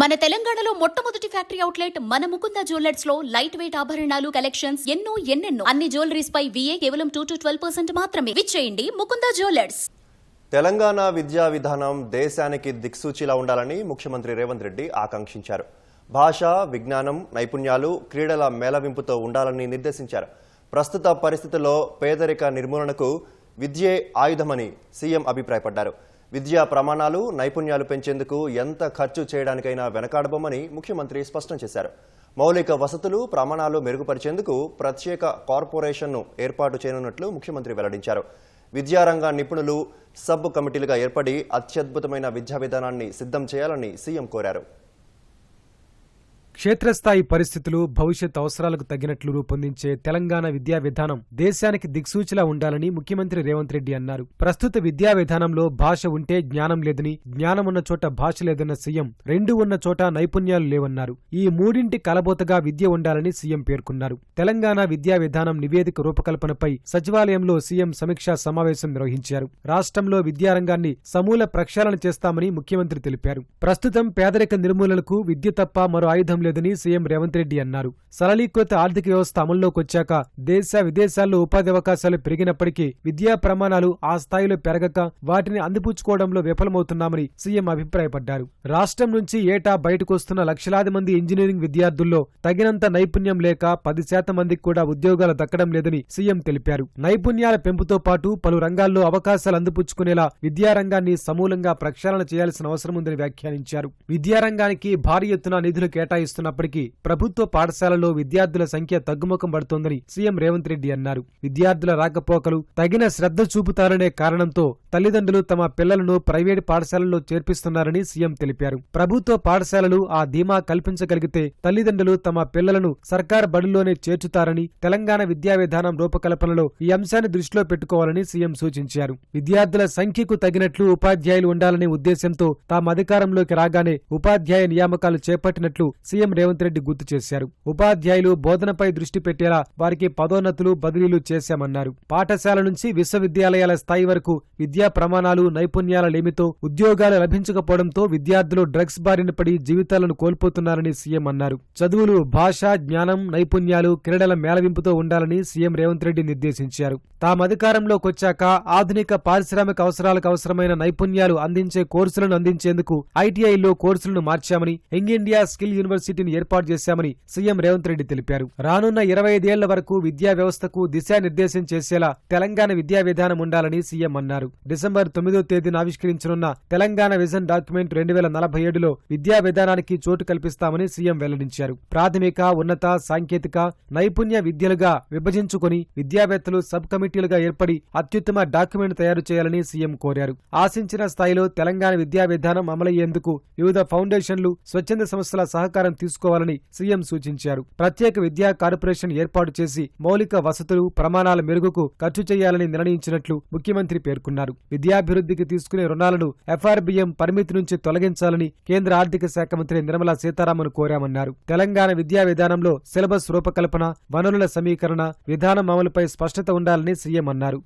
మన తెలంగాణలో మొట్టమొదటి ఫ్యాక్టరీ అవుట్లెట్ మన ముకుంద జ్యువెలర్స్లో లైట్ వెయిట్ ఆభరణాలు కలెక్షన్స్ ఎన్నో ఎన్నెన్నో. అన్ని జ్యువెలరీస్ పై విఏ కేవలం టూ టు ట్వెల్వ్ పర్సెంట్ మాత్రమే. విచ్చేయండి ముకుంద జ్యువెలర్స్. తెలంగాణ విద్యా విధానం దేశానికి దిక్సూచిలా ఉండాలని ముఖ్యమంత్రి రేవంత్ రెడ్డి ఆకాంక్షించారు. భాష విజ్ఞానం నైపుణ్యాలు క్రీడల మేళవింపుతో ఉండాలని నిర్దేశించారు. ప్రస్తుత పరిస్థితుల్లో పేదరిక నిర్మూలనకు విద్యే ఆయుధమని సీఎం అభిప్రాయపడ్డారు. విద్యా ప్రమాణాలు నైపుణ్యాలు పెంచేందుకు ఎంత ఖర్చు చేయడానికైనా వెనకాడబోమని ముఖ్యమంత్రి స్పష్టం చేశారు. మౌలిక వసతులు ప్రమాణాలు మెరుగుపరిచేందుకు ప్రత్యేక కార్పొరేషన్ను ఏర్పాటు చేయనున్నట్లు ముఖ్యమంత్రి వెల్లడించారు. విద్యారంగ నిపుణులు సబ్ కమిటీలుగా ఏర్పడి అత్యద్భుతమైన విద్యా విధానాన్ని సిద్ధం చేయాలని సీఎం కోరారు. క్షేత్రస్థాయి పరిస్థితులు భవిష్యత్ అవసరాలకు తగినట్లు రూపొందించే తెలంగాణ విద్యా విధానం దేశానికి దిక్సూచిలా ఉండాలని ముఖ్యమంత్రి రేవంత్ రెడ్డి అన్నారు. ప్రస్తుత విద్యా విధానంలో భాష ఉంటే జ్ఞానం లేదని జ్ఞానం ఉన్న చోట భాష లేదన్న సీఎం రెండు ఉన్న చోట నైపుణ్యాలు లేవన్నారు. ఈ మూడింటి కలబోతగా విద్య ఉండాలని సీఎం పేర్కొన్నారు. తెలంగాణ విద్యా విధానం నివేదిక రూపకల్పనపై సచివాలయంలో సీఎం సమీక్షా సమావేశం నిర్వహించారు. రాష్ట్రంలో విద్యారంగాన్ని సమూల ప్రక్షాళన చేస్తామని ముఖ్యమంత్రి తెలిపారు. ప్రస్తుతం పేదరిక నిర్మూలనకు విద్య తప్ప మరో ఆయుధం లేదని సీఎం రేవంత్ రెడ్డి అన్నారు. సరళీకృత ఆర్థిక వ్యవస్థ అమల్లోకి వచ్చాక దేశ విదేశాల్లో ఉపాధి అవకాశాలు పెరిగినప్పటికీ విద్యా ప్రమాణాలు ఆ స్థాయిలో పెరగక వాటిని అందిపుచ్చుకోవడంలో విఫలమవుతున్నామని సీఎం అభిప్రాయపడ్డారు. రాష్ట్రం నుంచి ఏటా బయటకు వస్తున్న లక్షలాది మంది ఇంజనీరింగ్ విద్యార్థుల్లో తగినంత నైపుణ్యం లేక పది శాతం మందికి కూడా ఉద్యోగాలు దక్కడం లేదని సీఎం తెలిపారు. నైపుణ్యాల పెంపుతో పాటు పలు రంగాల్లో అవకాశాలు అందిపుచ్చుకునేలా విద్యారంగాన్ని సమూలంగా ప్రక్షాళన చేయాల్సిన అవసరం ఉందని వ్యాఖ్యానించారు. విద్యారంగానికి భారీ ఎత్తున నిధులు కేటాయిస్తున్నప్పటికీ ప్రభుత్వ పాఠశాలలో విద్యార్థుల సంఖ్య తగ్గుముఖం పడుతోందని సీఎం రేవంత్ రెడ్డి అన్నారు. విద్యార్థుల రాకపోకలు తగిన శ్రద్ధ చూపుతారనే కారణంతో తల్లిదండ్రులు తమ పిల్లలను ప్రైవేటు పాఠశాలల్లో చేర్పిస్తున్నారని సీఎం తెలిపారు. ప్రభుత్వ పాఠశాలలు ఆ ధీమా కల్పించగలిగితే తల్లిదండ్రులు తమ పిల్లలను సర్కార్ బడుల్లోనే చేర్చుతారని తెలంగాణ విద్యా విధానం రూపకల్పనలో ఈ అంశాన్ని దృష్టిలో పెట్టుకోవాలని సీఎం సూచించారు. విద్యార్థుల సంఖ్యకు తగినట్లు ఉపాధ్యాయులు ఉండాలనే ఉద్దేశంతో తాము అధికారంలోకి రాగానే ఉపాధ్యాయ నియామకాలు చేపట్టినట్లు సీఎం రేవంత్ రెడ్డి గుర్తు చేశారు. ఉపాధ్యాయులు బోధనపై దృష్టి పెట్టేలా వారికి పదోన్నతులు బదిలీలు చేశామన్నారు. పాఠశాల నుంచి విశ్వవిద్యాలయాల స్థాయి వరకు విద్యా ప్రమాణాలు నైపుణ్యాల లేమితో ఉద్యోగాలు లభించకపోవడంతో విద్యార్థులు డ్రగ్స్ బారిన పడి జీవితాలను కోల్పోతున్నారని సీఎం అన్నారు. చదువులు భాష జ్ఞానం నైపుణ్యాలు క్రీడల మేళవింపుతో ఉండాలని సీఎం రేవంత్ రెడ్డి నిర్దేశించారు. తాము అధికారంలోకి ఆధునిక పారిశ్రామిక అవసరాలకు అవసరమైన నైపుణ్యాలు అందించే కోర్సులను అందించేందుకు ఐటీఐలో కోర్సులను మార్చామని యంగ్ ఇండియా స్కిల్ యూనివర్సిటీ కమిటీని ఏర్పాటు చేశామని సీఎం రేవంత్ రెడ్డి తెలిపారు. రానున్న ఇరవై ఐదేళ్ళ వరకు విద్యా వ్యవస్థకు దిశానిర్దేశం చేసేలా తెలంగాణ విద్యా విధానం ఉండాలని సీఎం అన్నారు. డిసెంబర్ తొమ్మిదో తేదీన ఆవిష్కరించనున్న తెలంగాణ విజన్ డాక్యుమెంట్ రెండు వేల నలభై ఏడులో విద్యా విధానానికి చోటు కల్పిస్తామని సీఎం వెల్లడించారు. ప్రాథమిక ఉన్నత సాంకేతిక నైపుణ్య విద్యలుగా విభజించుకుని విద్యావేత్తలు సబ్ కమిటీలుగా ఏర్పడి అత్యుత్తమ డాక్యుమెంట్ తయారు చేయాలని సీఎం కోరారు. ఆశించిన స్థాయిలో తెలంగాణ విద్యా విధానం అమలయ్యేందుకు వివిధ ఫౌండేషన్లు స్వచ్ఛంద సంస్థల సహకారం తీసుకోవాలని సీఎం సూచించారు. ప్రత్యేక విద్యా కార్పొరేషన్ ఏర్పాటు చేసి మౌలిక వసతులు ప్రమాణాల మెరుగుకు ఖర్చు చేయాలని నిర్ణయించినట్లు ముఖ్యమంత్రి పేర్కొన్నారు. విద్యాభివృద్ధికి తీసుకునే రుణాలను ఎఫ్ఆర్బిఎం పరిమితి నుంచి తొలగించాలని కేంద్ర ఆర్థిక శాఖ మంత్రి నిర్మలా సీతారామన్ కోరామన్నారు. తెలంగాణ విద్యా విధానంలో సిలబస్ రూపకల్పన వనరుల సమీకరణ విధానం అమలుపై స్పష్టత ఉండాలని సీఎం అన్నారు.